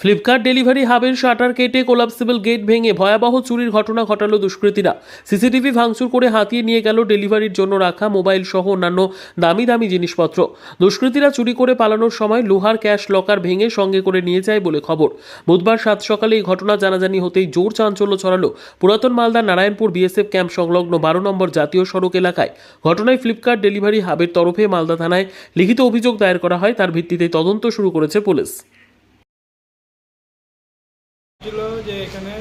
Flipkart delivery হাবের shutter কেটে collapsible gate ভেঙে ভয়াবহ চুরির ঘটনা ঘটালো দুষ্কৃতীরা। সিসিটিভি ভাঙচুর করে হাতিয়ে নিয়ে গেল ডেলিভারির জন্য রাখা মোবাইল সহ অন্যান্য দামি দামি জিনিসপত্র। দুষ্কৃতীরা চুরি করে পালানোর সময় লোহার ক্যাশ লকার ভেঙে সঙ্গে করে নিয়ে যায় বলে খবর। বুধবার সাত সকালে এই ঘটনা জানাজানি হতেই জোর চাঞ্চল্য ছড়ালো পুরাতন মালদা নারায়ণপুর বিএসএফ ক্যাম্প সংলগ্ন বারো নম্বর জাতীয় সড়ক এলাকায়। ঘটনায় ফ্লিপকার্ট ডেলিভারি হাবের তরফে মালদা থানায় লিখিত অভিযোগ দায়ের করা হয়, তার ভিত্তিতে তদন্ত শুরু করেছে পুলিশ। ছিল যে এখানে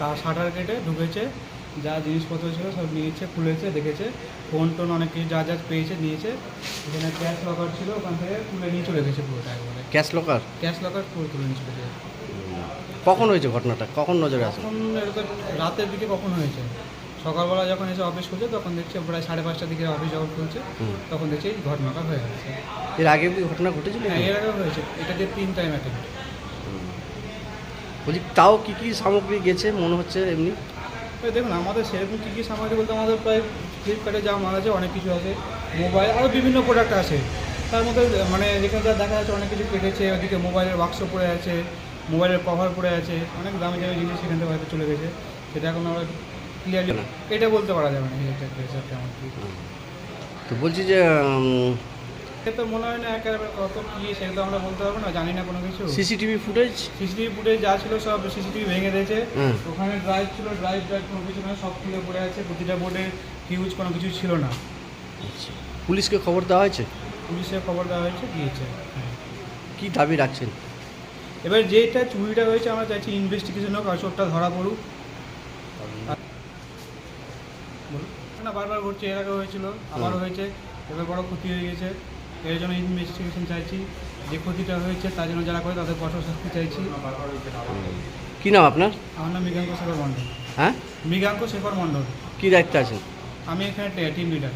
তার শাটার কেটে ঢুকেছে যা জিনিসপত্র ছিল সব নিয়েছে খুলেছে দেখেছে। ফোন টোন অনেক কিছু যা যা পেয়েছে নিয়েছে। এখানে ক্যাশ লকার ছিল ওখান থেকে তুলে নিয়ে চলে গেছে পুরোটা একবারে। ক্যাশ লকার ক্যাশ লকার পুরো তুলে নিয়ে চলে গেছে। কখন হয়েছে ঘটনাটা? কখন নজরে আসে? এখন এটা তো রাতের দিকে কখন হয়েছে? সকালবেলা যখন এসে অফিস খুলছে তখন দেখছি প্রায় সাড়ে পাঁচটার দিকে অফিস যখন খুলছে তখন দেখছি এই ঘটনাটা হয়ে গেছে। এর আগে কি ঘটনা ঘটেছিল হ্যাঁ এর আগে হয়েছে। এটা দিয়ে তিন টাইম অ্যাটেন্ড বলছি তাও কি কি সামগ্রী গেছে? মনে হচ্ছে এমনি। দেখুন আমাদের সেরকম কী কী সামগ্রী বলতে আমাদের প্রায় ফ্লিপকার্টে যা মাল আছে অনেক কিছু আছে। মোবাইল আরও বিভিন্ন প্রোডাক্ট আছে। তার মধ্যে মানে যেখানে যা দেখা যাচ্ছে অনেক কিছু কেটেছে। ওদিকে মোবাইলের বাক্স পড়ে আছে মোবাইলের কভার পড়ে আছে। অনেক দামি দামি জিনিস সেখান থেকে হয়তো চলে গেছে। সেটা এখন আমরা ক্লিয়ারলি এটা বলতে পারা যাবে না তো বলছি যে সে তো মনে হয় না একেবারে কত কী সেটা তো আমরা বলতে পারব না জানি না কোনো কিছু। CCTV footage? সিসিটিভি ফুটেজ যা ছিল সব সিসিটিভি ভেঙে দিয়েছে। ওখানে ড্রাইভ ছিল ড্রাইভ ড্রাইভ কোনো কিছু না সব খুলে পড়ে আছে প্রতিটা বোর্ডে হিউজ কোনো কিছু ছিল না। পুলিশকে খবর দেওয়া হয়েছে? পুলিশের খবর দেওয়া হয়েছে দিয়েছে হ্যাঁ। কি দাবি রাখছেন? এবার যেটা চুরিটা হয়েছে আমরা চাইছি ইনভেস্টিগেশন হোক আসরটা ধরা পড়ুক। না বারবার ঘটছে এর আগে হয়েছিল আবারও হয়েছে এবার বড় ক্ষতি হয়ে গেছে। এর জন্য ইনভেস্টিগেশন চাইছি যে ক্ষতিটা হয়েছে তার জন্য যারা করে তাদের কঠোর শাস্তি চাইছি। কি নাম আপনার? আমার নাম মৃগাঙ্ক শেখর মণ্ডল। হ্যাঁ? মৃগাঙ্ক শেখর মণ্ডল। কি দায়িত্ব আছে আমি এখানে টিম লিডার